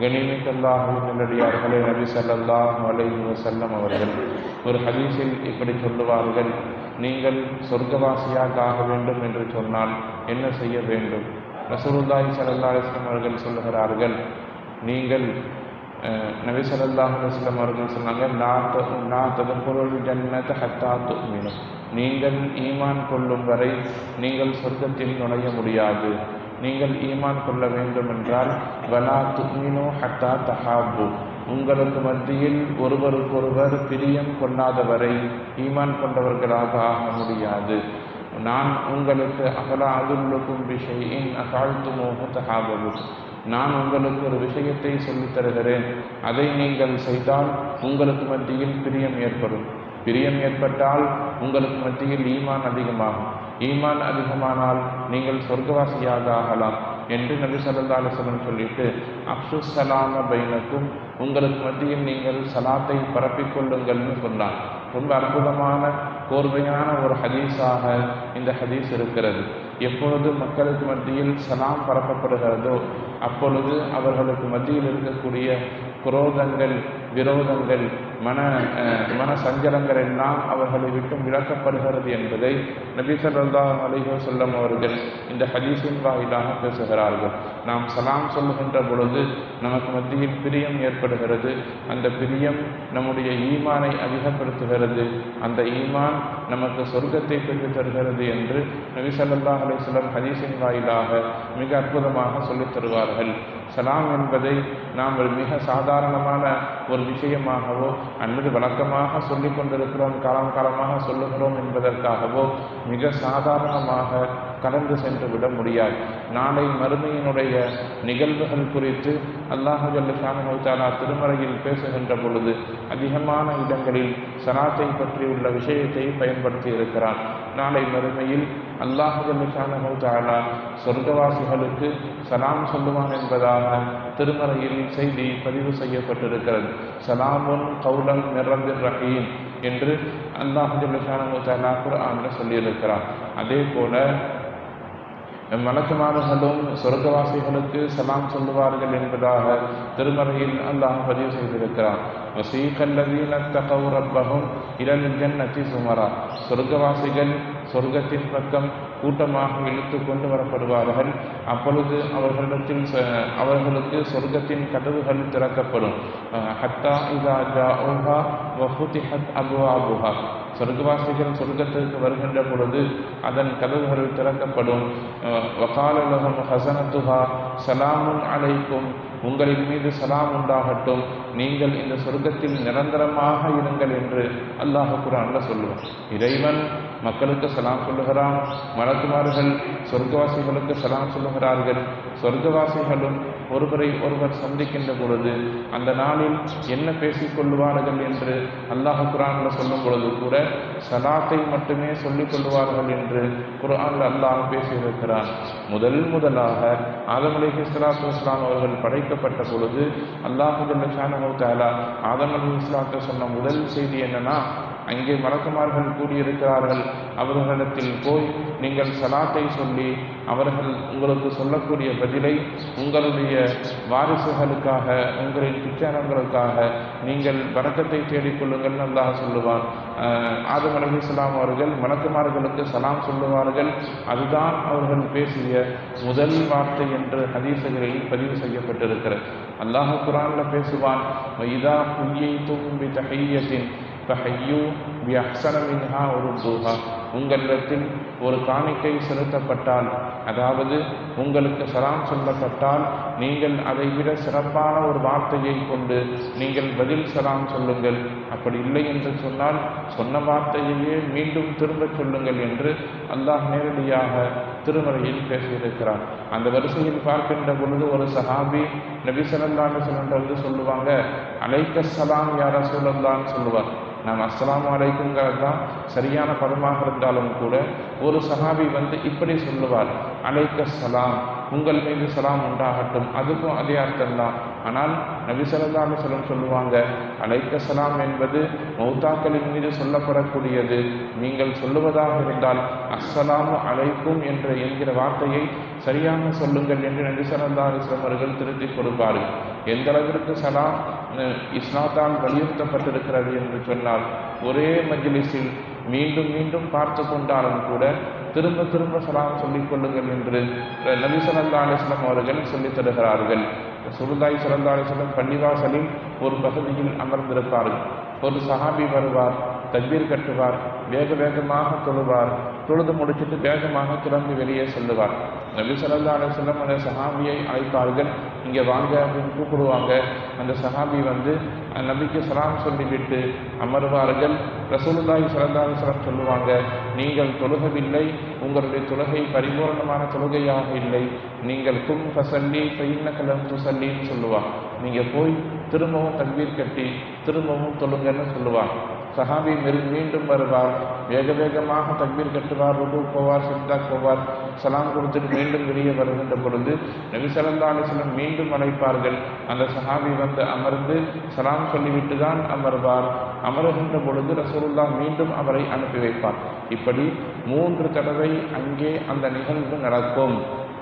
கனிமிக்கல்லாஹின் நல்லடியார்களே நபி ஸல்லல்லாஹு அலைஹி செல்லம் அவர்கள். ஒரு ஹதீஸில் இப்படி சொல்லுவார்கள் நீங்கள் சொர்க்கவாசியாக ஆக வேண்டும் என்று சொன்னால் என்ன செய்ய வேண்டும்? ரசூலுல்லாஹி ஸல்லல்லாஹு அலைஹி அவர்கள் சொல்லுகிறார்கள் நீங்கள் நபி ஸல்லல்லாஹு அலைஹி அவர்கள் சொன்னாங்க நான் த- லா ஜன்னத ஹத்தா துமினு நீங்கள் ஈமான் கொள்ளும் வரை நீங்கள் சொர்க்கத்தில் நுழைய முடியாது. நீங்கள் ஈமான் கொள்ள வேண்டும் என்றால் வலா துமினோ ஹத்தா தஹாபு. உங்களுக்கு மத்தியில் ஒருவருக்கொருவர் பிரியம் கொள்ளாதவரை ஈமான் கொண்டவர்களாக ஆக முடியாது. நான் உங்களுக்கு அகலா அதுல்லுக்கும் விஷயின் அகாழ்த்துமோக தகாபவு நான் உங்களுக்கு ஒரு விஷயத்தை சொல்லித் தருகிறேன். அதை நீங்கள் செய்தால் உங்களுக்கு மத்தியில் பிரியம் ஏற்படும். பிரியம் ஏற்பட்டால் உங்களுக்கு மத்தியில் ஈமான் அதிகமாகும். ஈமான் அதிகமானால் நீங்கள் சொர்க்கவாசியாக ஆகலாம் என்று நபி ஸல்லல்லாஹு சொல்லிட்டு அப்சு சலாம பைனக்கும் உங்களுக்கு மத்தியில் நீங்கள் சலாத்தை பரப்பிக் கொள்ளுங்கள்னு சொன்னார் ரொம்ப அற்புதமான கோர்வையான ஒரு ஹதீஸாக இந்த ஹதீஸ் இருக்கிறது. எப்பொழுது மக்களுக்கு மத்தியில் சலாம் பரப்பப்படுகிறதோ அப்பொழுது அவர்களுக்கு மத்தியில் இருக்கக்கூடிய குரோதங்கள் விரோதங்கள் மன மன சஞ்சலங்கள் எல்லாம் அவர்களை விட்டு விளக்கப்படுகிறது என்பதை நபி ஸல்லல்லாஹு அலைஹி அவர்கள் இந்த ஹதீஸின் வாயிலாக பேசுகிறார்கள். நாம் சலாம் சொல்லுகின்ற பொழுது நமக்கு மத்தியில் பிரியம் ஏற்படுகிறது. அந்த பிரியம் நம்முடைய ஈமானை அதிகப்படுத்துகிறது. அந்த ஈமான் நமக்கு சொர்க்கத்தை பெற்று தருகிறது என்று நபி ஸல்லல்லாஹு அலைஹி ஹதீஸின் வாயிலாக மிக அற்புதமாக சொல்லித் தருவார்கள். சலாம் என்பதை நாம் மிக சாதாரணமான ஒரு விஷயமாகவோ அல்லது வழக்கமாக சொல்லிக் கொண்டிருக்கிறோம் காலம் காலமாக சொல்லுகிறோம் என்பதற்காகவோ மிக சாதாரணமாக கடந்து சென்று விட முடியாது. நாளை மறுமையினுடைய நிகழ்வுகள் குறித்து அல்லாஹு ஜல்லஷானு திருமறையில் பேசுகின்ற பொழுது அதிகமான இடங்களில் சலாத்தை பற்றி உள்ள விஷயத்தை பயன்படுத்தி இருக்கிறான். நாளை மறுமையில் அல்லாஹ் ஜல்லஷானு சொர்க்கவாசிகளுக்கு சலாம் சொல்லுவான் என்பதாக திருமறையில் செய்தி பதிவு செய்யப்பட்டிருக்கிறது. சலாமுன் கௌலம் மிரபின் ரஹீம் என்று அல்லாஹ் ஜல்லஷானு தாலா குர்ஆன்ல சொல்லியிருக்கிறான் அதே போல மலக்குமாரர்களும் சொர்க்கவாசிகளுக்கு சலாம் சொல்லுவார்கள் என்பதாக திருமறையில் அல்லாஹ் பதிவு செய்திருக்கிறான் வசீகல்லதீன தகவு ரப்பகும் இரல் ஜன்னதி சுமரா சொர்க்கவாசிகள் சொர்க்கத்தின் பக்கம் கூட்டமாக இழுத்து கொண்டு வரப்படுவார்கள். அப்பொழுது அவர்களிடத்தில் ச- அவர்களுக்கு சொர்க்கத்தின் கதவுகள் திறக்கப்படும். ஹத்தா இதா ஜாஉஹா வஃபுதிஹத் அபுவாபுஹா. சொர்க்கவாசிகள் சொர்க்கத்திற்கு வருகின்ற பொழுது அதன் கதவுகள் திறக்கப்படும். அஹ் வகாலலகம் ஹசனத்துஹா சலாமுன் அலைக்கும். உங்களின் மீது சலாம் உண்டாகட்டும். நீங்கள் இந்த சொர்க்கத்தில் நிரந்தரமாக இருங்கள் என்று அல்லாஹ் குரான்ல சொல்லுவோம் இறைவன் மக்களுக்கு சலாம் சொல்லுகிறான் மலக்குமார்கள் சொர்க்கவாசிகளுக்கு சலாம் சொல்லுகிறார்கள். சொர்க்கவாசிகளும் ஒருவரை ஒருவர் சந்திக்கின்ற பொழுது அந்த நாளில் என்ன பேசிக்கொள்வார்கள் என்று அல்லாஹ் குரான்ல சொல்லும் பொழுது கூட சலாத்தை மட்டுமே சொல்லிக் கொள்வார்கள் என்று குர்ஆன்ல அல்லாஹ் பேசியிருக்கிறான். முதல் முதலாக ஆதம் அலைஹி ஸலாத்து அவர்கள் படைக்கப்பட்ட பொழுது அல்லாஹ் ஜல்ல ஷானஹு தஆலா ஆதம் அலி ஸலாத்து சொன்ன முதல் செய்தி என்னன்னா அங்கே மலக்குமார்கள் கூடியிருக்கிறார்கள். அவர்களிடத்தில் போய் நீங்கள் சலாத்தை சொல்லி அவர்கள் உங்களுக்கு சொல்லக்கூடிய பதிலை உங்களுடைய வாரிசுகளுக்காக உங்களின் பிச்சாரங்களுக்காக நீங்கள் வணக்கத்தை தேடிக்கொள்ளுங்கள் அல்லாஹ் சொல்லுவான். ஆதம் அலி இஸ்லாம் அவர்கள் மலக்குமார்களுக்கு சலாம் சொல்லுவார்கள். அதுதான் அவர்கள் பேசிய முதல் வார்த்தை என்று ஹதீசுகளில் பதிவு செய்யப்பட்டிருக்கிறது. அல்லாஹ் குரானில் பேசுவான் வைதா புய்யை தும்பி தகையத்தின் ஃபஹய்யூ பி ஒரு மின்ஹா உங்களிடத்தில் ஒரு காணிக்கை செலுத்தப்பட்டால் அதாவது உங்களுக்கு சலாம் சொல்லப்பட்டால் நீங்கள் அதை விட சிறப்பான ஒரு வார்த்தையை கொண்டு நீங்கள் பதில் சலாம் சொல்லுங்கள். அப்படி இல்லை என்று சொன்னால் சொன்ன வார்த்தையையே மீண்டும் திரும்பச் சொல்லுங்கள் என்று அல்லாஹ் நேரடியாக திருமறையில் பேசியிருக்கிறார் அந்த வரிசையில் பார்க்கின்ற பொழுது ஒரு சஹாபி நபி ஸல்லல்லாஹு சொல்லுன்ற வந்து சொல்லுவாங்க அலைக்க சலாம் யா ரசூலல்லான்னு சொல்லுவார். நாம் அஸ்லாம் அலைக்குங்கிறது தான் சரியான பதமாக இருந்தாலும் கூட ஒரு சஹாபி வந்து இப்படி சொல்லுவார் அலைக்க சலாம் உங்கள் மீது சலாம் உண்டாகட்டும் அதுக்கும் அதே அர்த்தம்தான் ஆனால் நபி ஸல்லல்லாஹு அலைஹி சொல்லுவாங்க அழைக்க சலாம் என்பது மௌத்தாக்களின் மீது சொல்லப்படக்கூடியது. நீங்கள் சொல்லுவதாக இருந்தால் அஸ்ஸலாமு அழைக்கும் என்ற என்கிற வார்த்தையை சரியாக சொல்லுங்கள் என்று நபி ஸல்லல்லாஹு அவர்கள் திருத்தி கொடுப்பார்கள். எந்த அளவிற்கு சலாம் இஸ்லாத்தால் வலியுறுத்தப்பட்டிருக்கிறது என்று சொன்னால் ஒரே மஜ்லிஸில் மீண்டும் மீண்டும் பார்த்து கொண்டாலும் கூட திரும்ப திரும்ப சலாம் சொல்லிக் கொள்ளுங்கள் என்று நபி ஸல்லல்லாஹு அவர்கள் சொல்லித் தருகிறார்கள். சுருதாய் ஸல்லல்லாஹு அலைஹி வஸல்லம் பள்ளிவாசலில் ஒரு பகுதியில் அமர்ந்திருப்பார்கள் ஒரு சஹாபி வருவார் தக்பீர் கட்டுவார் வேக வேகமாக தொழுவார். தொழுது முடிச்சிட்டு வேகமாக கிளம்பி வெளியே செல்லுவார். நபி சல்லா அலுவலம் அந்த சஹாபியை அழைப்பார்கள். இங்கே வாங்க அப்படின்னு கூப்பிடுவாங்க. அந்த சஹாபி வந்து நபிக்கு சலாம் சொல்லிவிட்டு அமர்வார்கள். ரசூலுல்லாஹி ஸல்லல்லாஹு அலைஹி சொல்லுவாங்க நீங்கள் தொழுகவில்லை உங்களுடைய தொழுகை பரிபூர்ணமான தொழுகையாக இல்லை. நீங்கள் கும் ஃபசல்லி ஃபைன்னகலம் துசல்லின்னு சொல்லுவாங்க. நீங்கள் போய் திரும்பவும் தக்பீர் கட்டி திரும்பவும் தொழுங்கன்னு சொல்லுவாங்க. சஹாபி மீண்டும் வருவார். வேக வேகமாக தக்பீர் கட்டுவார் ருக்கு போவார் சித்தா போவார். சலாம் கொடுத்துட்டு மீண்டும் வெளியே வருகின்ற பொழுது நபி ஸல்லல்லாஹு மீண்டும் அழைப்பார்கள். அந்த சஹாபி வந்து அமர்ந்து சலாம் சொல்லிவிட்டு தான் அமர்வார். அமருகின்ற பொழுது ரசூலுல்லாஹ் மீண்டும் அவரை அனுப்பி வைப்பார். இப்படி மூன்று தடவை அங்கே அந்த நிகழ்வு நடக்கும்.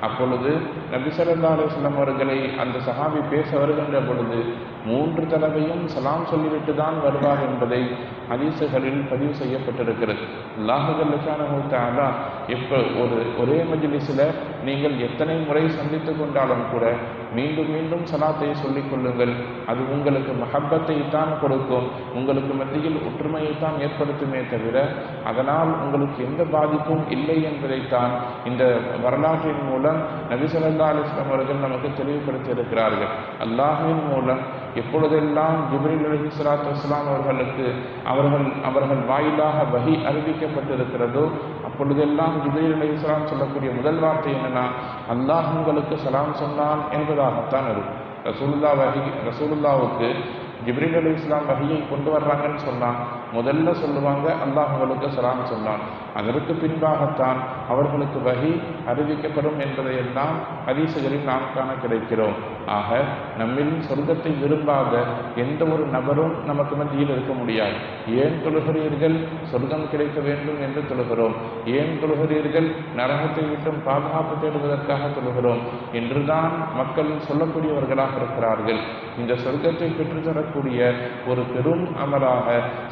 அப்பொழுது நபி ஸல்லல்லாஹு அவர்களை அந்த சஹாபி பேச வருகின்ற பொழுது மூன்று தடவையும் சலாம் சொல்லிவிட்டு தான் வருவார் என்பதை ஹதீசுகளில் பதிவு செய்யப்பட்டிருக்கிறது. அல்லாஹு ஜல்லஷானஹு இப்போ எப்போ ஒரு ஒரே மஜிலிஸில் நீங்கள் எத்தனை முறை சந்தித்து கொண்டாலும் கூட மீண்டும் மீண்டும் சலாத்தை சொல்லிக் கொள்ளுங்கள். அது உங்களுக்கு மஹப்பத்தை தான் கொடுக்கும். உங்களுக்கு மத்தியில் ஒற்றுமையை தான் ஏற்படுத்துமே தவிர அதனால் உங்களுக்கு எந்த பாதிப்பும் இல்லை என்பதைத்தான் இந்த வரலாற்றின் மூலம் நபி ஸல்லல்லாஹு அவர்கள் நமக்கு தெளிவுபடுத்தி இருக்கிறார்கள் அல்லாஹின் மூலம் எப்பொழுதெல்லாம் ஜிப்ரில் அலி ஸலாத்து வஸலாம் அவர்களுக்கு அவர்கள் அவர்கள் வாயிலாக வகி அறிவிக்கப்பட்டிருக்கிறதோ அப்பொழுதெல்லாம் ஜிப்ரீல் அலைஹிஸ்ஸலாம் சொல்லக்கூடிய முதல் வார்த்தை என்னன்னா அல்லாஹ் உங்களுக்கு சலாம் சொன்னான் என்பதாகத்தான் இருக்கும் ரசூலுல்லா வகி ரசூலுல்லாவுக்கு ஜிப்ரீல் அலி இஸ்லாம் வகையை கொண்டு வர்றாங்கன்னு சொன்னான் முதல்ல சொல்லுவாங்க அல்லாஹ் உங்களுக்கு சலாம் சொன்னான். அதற்கு பின்பாகத்தான் அவர்களுக்கு வகி அறிவிக்கப்படும் என்பதையெல்லாம் ஹதீசுகளில் நாம் காண கிடைக்கிறோம். ஆக நம்மில் சொர்க்கத்தை விரும்பாத எந்த ஒரு நபரும் நமக்கு மத்தியில் இருக்க முடியாது. ஏன் தொழுகிறீர்கள்? சொர்க்கம் கிடைக்க வேண்டும் என்று தொழுகிறோம். ஏன் தொழுகிறீர்கள்? நரகத்தை விட்டும் பாதுகாப்பு தேடுவதற்காக தொழுகிறோம். என்றுதான் மக்கள் சொல்லக்கூடியவர்களாக இருக்கிறார்கள். இந்த சொர்க்கத்தை பெற்றுத்தரக்கூடிய ஒரு பெரும் அமலாக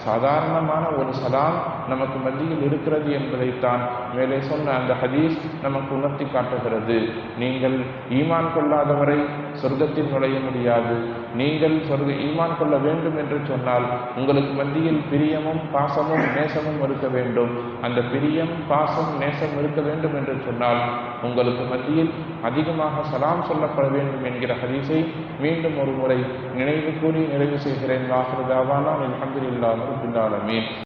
சாதாரணமான ஒரு சலாம் நமக்கு மத்தியில் இருக்கிறது என்பதைத்தான் மேலே சொன்ன அந்த ஹதீஸ் நமக்கு உணர்த்தி காட்டுகிறது. நீங்கள் ஈமான் கொள்ளாதவரை சொர்க்கத்தில் நுழைய முடியாது. நீங்கள் சொர்க்க ஈமான் கொள்ள வேண்டும் என்று சொன்னால் உங்களுக்கு மத்தியில் பிரியமும் பாசமும் நேசமும் இருக்க வேண்டும். அந்த பிரியம் பாசம் நேசம் இருக்க வேண்டும் என்று சொன்னால் உங்களுக்கு மத்தியில் அதிகமாக சலாம் சொல்லப்பட வேண்டும் என்கிற ஹதீஸை மீண்டும் ஒரு முறை நினைவு கூறி நிறைவு செய்கிறேன். வாஹிருதாவானா அல்ஹம்துலில்லாஹி ரப்பில் ஆலமீன்.